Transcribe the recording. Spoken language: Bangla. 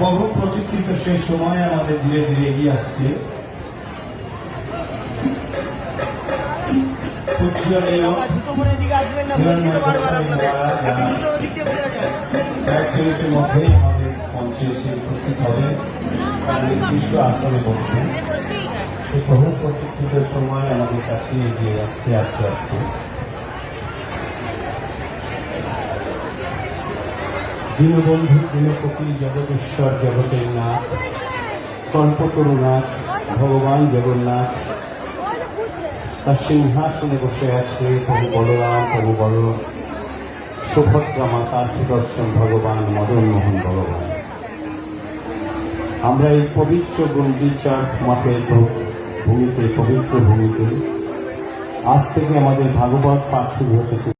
বহু প্রতীক্ষিত সেই সময় আমাদের ধীরে ধীরে এগিয়ে আসছে। মিনিটের মধ্যেই আমাদের মঞ্চে এসে উপস্থিত হবে। তার নির্দিষ্ট আসনে বসবেন। বহু প্রতীক্ষিত সময় আমাদের কাছে এগিয়ে আসতে, আস্তে আস্তে। দীনবন্ধু, দীনপতি, জগদীশ্বর জগতের নাথ কল্পতরুনাথ ভগবান জগন্নাথ, তার সিংহাসনে বসে আছে প্রভু বলরাম, প্রভু বল সুভদ্রা মাতা, সুদর্শন ভগবান, মদন মোহন ভগবান আমরা এই পবিত্র গন্ডিচার মাঠের ভূমিতে পবিত্র ভূমিতে। আজ থেকে আমাদের ভাগবত পাঠ শুরু হতেছে